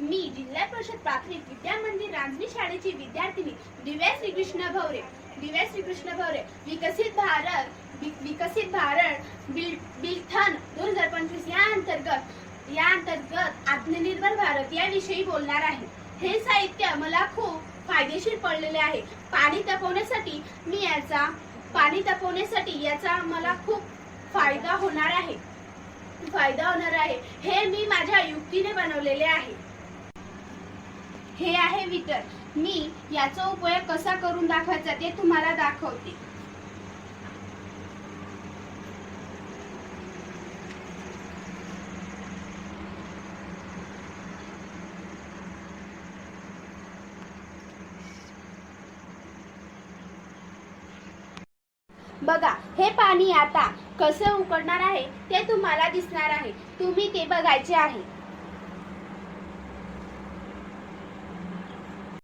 मी जिल्हा परिषद प्राथमिक विद्या मंदिर रांजणी शाळेची विद्यार्थिनी दिव्या श्रीकृष्ण भवरे. दिव्या श्रीकृष्ण भवरे विकसित भारत विकसित भारत बिल बिलथन दोन हजार पंचवीस या अंतर्गत या अंतर्गत आत्मनिर्भर भारत याविषयी बोलणार आहे. हे साहित्य मला खूप फायदेशीर पडलेले आहे. पाणी तपवण्यासाठी मी याचा पाणी तपवण्यासाठी याचा मला खूप फायदा होणार आहे. फायदा होणार आहे. हे मी माझ्या युक्तीने बनवलेले आहे. हे आहे विटर मी याचा उपयोग कसा करून दाखवायचा ते तुम्हाला दाखवते. बघा हे पाणी आता कसं उकडणार आहे ते तुम्हाला दिसणार आहे. तुम्ही ते बघायचे आहे.